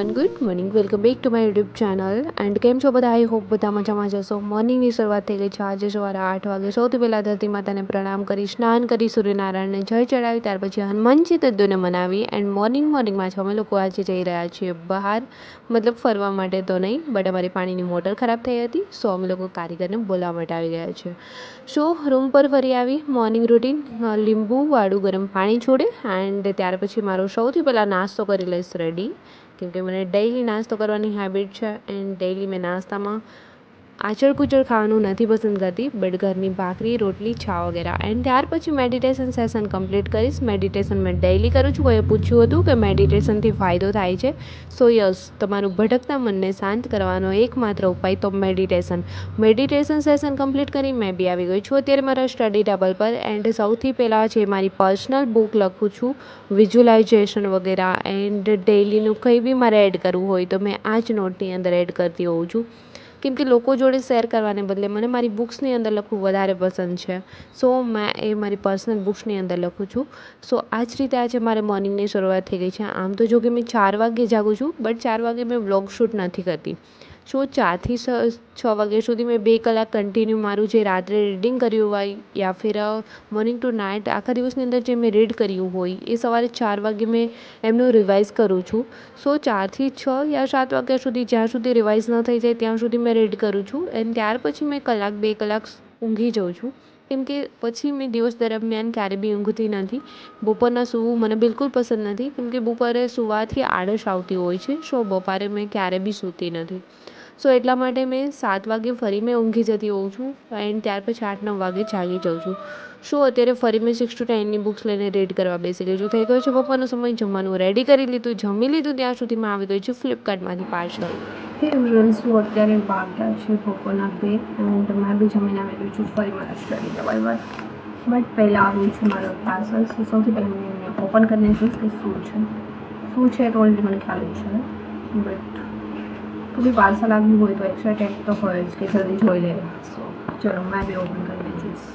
Everyone good morning welcome back to my YouTube channel and કેમ છો બધા? I hope બધા મજામાં જશો મોર્નિંગની શરૂઆત થઈ ગઈ છે. આજે સવારે આઠ વાગે. સૌથી પહેલાં ધરતી માતાને પ્રણામ કરી, સ્નાન કરી, સૂર્યનારાયણને જય ચડાવી. ત્યાર પછી હનુમાનજી તદ્દુને મનાવી. એન્ડ મોર્નિંગ મોર્નિંગમાં છે અમે લોકો આજે જઈ રહ્યા છીએ બહાર. મતલબ ફરવા માટે તો નહીં બટ અમારી પાણીની મોટર ખરાબ થઈ હતી. સો અમે લોકો કારીગરને બોલાવવા માટે આવી ગયા છે સો રૂમ પર ફરી આવી. મોર્નિંગ રૂટીન લીંબુવાળું ગરમ પાણી છોડે. એન્ડ ત્યાર પછી મારો સૌથી પહેલાં નાસ્તો કરી લઈશ રેડી કેમકે મને ડેઈલી નાસ્તો કરવાની હેબિટ છે એન્ડ ડેઈલી મેં નાસ્તામાં આચળ કુચળ ખાવાનું નથી પસંદ કરતી બટ ઘરની ભાખરી, રોટલી છા વગેરે. એન્ડ ત્યાર પછી મેડિટેશન સેશન કમ્પ્લીટ કરીશ. મેડિટેશન મેં ડેઈલી કરું છું. કોઈએ પૂછ્યું હતું કે મેડિટેશનથી ફાયદો થાય છે? સો યસ તમારું ભટકતા મનને શાંત કરવાનો એકમાત્ર ઉપાય તો મેડિટેશન મેડિટેશન સેશન કમ્પ્લીટ કરી મેં બી આવી ગઈ છું. અત્યારે મારા સ્ટડી ટેબલ પર એન્ડ સૌથી પહેલાં છે મારી પર્સનલ બુક લખું છું વિઝ્યુલાઇઝેશન વગેરે એન્ડ ડેઈલીનું કંઈ બી મારે એડ કરવું હોય તો મેં આ જ નોટની અંદર એડ કરતી હોઉં છું. કેમ કે લોકો જોડે શેર કરવાને બદલે મને મારી બુક્સની અંદર લખવું વધારે પસંદ છે. સો મેં એ મારી પર્સનલ બુક્સની અંદર લખું છું. સો આ જ રીતે આજે મારે મોર્નિંગની શરૂઆત થઈ ગઈ છે. આમ તો જો કે મેં ચાર વાગે જાગું છું, બટ ચાર વાગે મેં વ્લોગ શૂટ નથી કરતી. સો ચારથી છ વાગ્યા સુધી મેં બે કલાક કન્ટિન્યુ મારું જે રાત્રે રીડિંગ કર્યું હોય યા ફિર મોર્નિંગ ટુ નાઇટ આખા દિવસની અંદર જે મેં રીડ કર્યું હોય એ સવારે ચાર વાગે મેં એમનું રિવાઇઝ કરું છું. સો ચારથી છ યા સાત વાગ્યા સુધી જ્યાં સુધી રિવાઇઝ ન થઈ જાય ત્યાં સુધી મેં રીડ કરું છું. એન્ડ ત્યાર પછી મેં કલાક, બે કલાક ઊંઘી જાઉં છું. કેમ કે પછી મેં દિવસ દરમિયાન ક્યારે બી ઊંઘતી નથી. બપોરના સૂવું મને બિલકુલ પસંદ નથી. કેમ કે બપોરે સૂવાથી આળસ આવતી હોય છે. સો બપોરે મેં ક્યારે બી સૂતી નથી. સો એટલા માટે મેં સાત વાગે ફરી મેં ઊંઘી જતી હોઉં છું એન્ડ ત્યાર પછી આઠ નવ વાગે જાગી જાઉં છું. સો અત્યારે ફરી મેં સિક્સ ટુ ટેનની બુક્સ લઈને રીડ કરવા બેસી ગઈ છું થઈ ગયો છે બપોરનો સમય જમવાનું રેડી કરી લીધું, જમી લીધું ત્યાં સુધીમાં આવી ગઈ છું ફ્લિપકાર્ટમાંથી પાર્સલ હે અત્યારે ભાગ્યા છે, બપોરના બે એન્ડ મેં બી જમીને આવી ગઈ છું, ફરી મારા સ્ટડી બટ પહેલાં આવ્યું છે મારો પાર્સલ સો સૌથી પહેલાં ઓપન કરીને જોઈશ કે શું છે. શું છે તો ઓલરેડી મને ખ્યાલ છે. બટ તો બી પાર્સલ આવ્યું હોય તો એક્સ્ટ્રા ટેક તો હોય જ કે જલ્દી જોઈ લે સો ચલો મેં બી ઓપન કરીને જોઈશ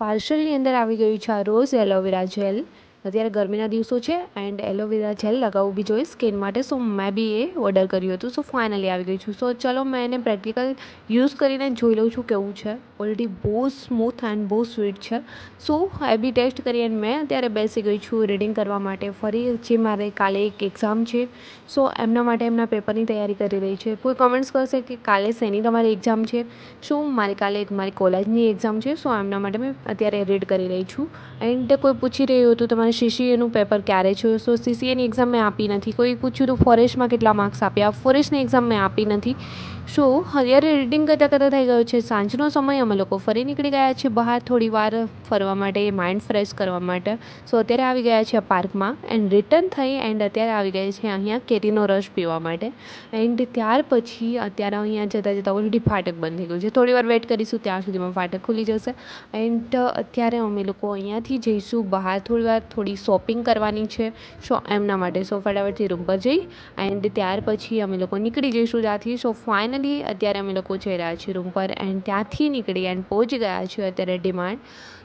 પાર્સલની અંદર આવી ગયું છે આ રોઝ એલોવેરા જેલ અત્યારે ગરમીના દિવસો છે એન્ડ એલોવેરા જેલ લગાવવું બી જોઈએ સ્કિન માટે. સો મેં બી એ ઓર્ડર કર્યું હતું. સો ફાઇનલી આવી ગઈ છું. સો ચલો, મેં એને પ્રેક્ટિકલ યુઝ કરીને જોઈ લઉં છું કેવું છે. ઓલરેડી બહુ સ્મૂથ એન્ડ બહુ સ્વીટ છે. સો એ બી ટેસ્ટ કરી અને મેં અત્યારે બેસી ગઈ છું રીડિંગ કરવા માટે. ફરી જે મારે કાલે એક એક્ઝામ છે. સો એમના માટે એમના પેપરની તૈયારી કરી રહી છે. કોઈ કમેન્ટ્સ કરશે કે કાલે શેની તમારી એક્ઝામ છે? શું મારે કાલે એક મારી કોલેજની એક્ઝામ છે. સો એમના માટે મેં અત્યારે રીડ કરી રહી છું. એન્ડ કોઈ પૂછી રહ્યું હતું તમારે સીસીએનું પેપર ક્યારે છે સો સીસીએની એક્ઝામ મેં આપી નથી. કોઈ પૂછ્યું તો ફોરેસ્ટમાં કેટલા માર્ક્સ આપ્યા? ફોરેસ્ટની એક્ઝામ મેં આપી નથી. સો અત્યારે રીડિંગ કરતાં કરતાં થઈ ગયો છે. સાંજનો સમય અમે લોકો ફરી નીકળી ગયા છીએ બહાર થોડી વાર ફરવા માટે માઇન્ડ ફ્રેશ કરવા માટે. સો અત્યારે આવી ગયા છીએ પાર્કમાં એન્ડ રિટર્ન થઈ એન્ડ અત્યારે આવી ગયા છે અહીંયા કેરીનો રસ પીવા માટે. એન્ડ ત્યાર પછી અત્યારે અહીંયા જતાં જતાં ઓલરેડી ફાટક બંધ થઈ ગયું છે. થોડી વાર વેઇટ કરીશું, ત્યાં સુધીમાં ફાટક ખુલી જશે. એન્ડ અત્યારે અમે લોકો અહીંયાથી જઈશું બહાર થોડી વાર, થોડી શોપિંગ કરવાની છે. સો એમના માટે સો ફટાફટથી રૂમ પર જઈ. એન્ડ ત્યાર પછી અમે લોકો નીકળી જઈશું ત્યાંથી. સો ફાઇનલી અત્યારે અમે લોકો જઈ રહ્યા છીએ રૂમ પર એન્ડ ત્યાંથી નીકળી એન્ડ પહોંચી ગયા છીએ અત્યારે ડિમાન્ડ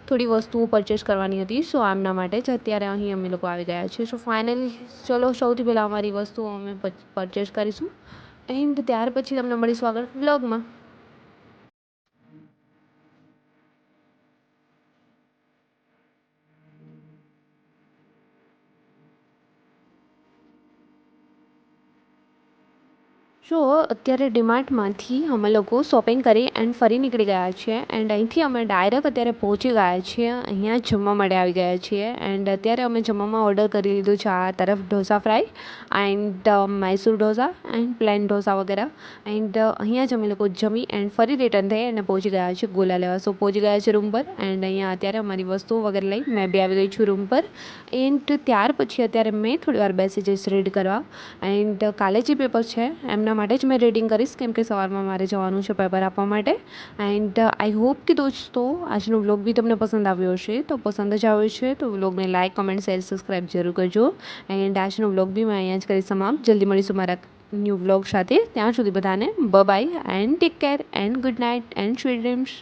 થોડી વસ્તુઓ પરચેસ કરવાની હતી સો આમના માટે જ અત્યારે અહીં અમે લોકો આવી ગયા છીએ. સો ફાઇનલી ચલો, સૌથી પહેલાં અમારી વસ્તુઓ અમે પરચેસ કરીશું. એન્ડ ત્યાર પછી તમને મળીશું આગળ વ્લોગમાં સો અત્યારે ડીમાર્ટમાંથી અમે લોકો શોપિંગ કરી એન્ડ ફરી નીકળી ગયા છીએ એન્ડ અહીંથી અમે ડાયરેક્ટ અત્યારે પહોંચી ગયા છીએ. અહીંયા જમવા માટે આવી ગયા છીએ એન્ડ અત્યારે અમે જમવામાં ઓર્ડર કરી લીધું છે આ તરફ dosa fry and Mysore dosa and plain dosa વગેરે. એન્ડ અહીંયા જ અમે લોકો જમી એન્ડ ફરી રિટર્ન થઈ અને પહોંચી ગયા છીએ ગોલા લેવા. સો પહોંચી ગયા છે રૂમ પર એન્ડ અહીંયા અત્યારે અમારી વસ્તુઓ વગેરે લઈ મેં બી આવી ગઈ છું રૂમ પર. એન્ડ ત્યાર પછી અત્યારે મેં થોડી વાર બેસી જઈશ રીડ કરવા. એન્ડ કાલે જે પેપર છે એમના એના માટે જ મેં રીડિંગ કરીશ, કેમ કે સવારમાં મારે જવાનું છે પેપર આપવા માટે. એન્ડ આઈ હોપ કે દોસ્તો, આજનો વ્લોગ બી તમને પસંદ આવ્યો હશે. તો પસંદ જ આવ્યો છે, તો વ્લોગને લાઇક કમેન્ટ શેર સબસ્ક્રાઈબ જરૂર કરજો. એન્ડ આજનો વ્લોગ બી મેં અહીંયા જ કરી સમાપ્ત. જલ્દી મળીશું મારા ન્યૂ વ્લોગ સાથે. ત્યાં સુધી બધાને બ bye and take care and good night and sweet dreams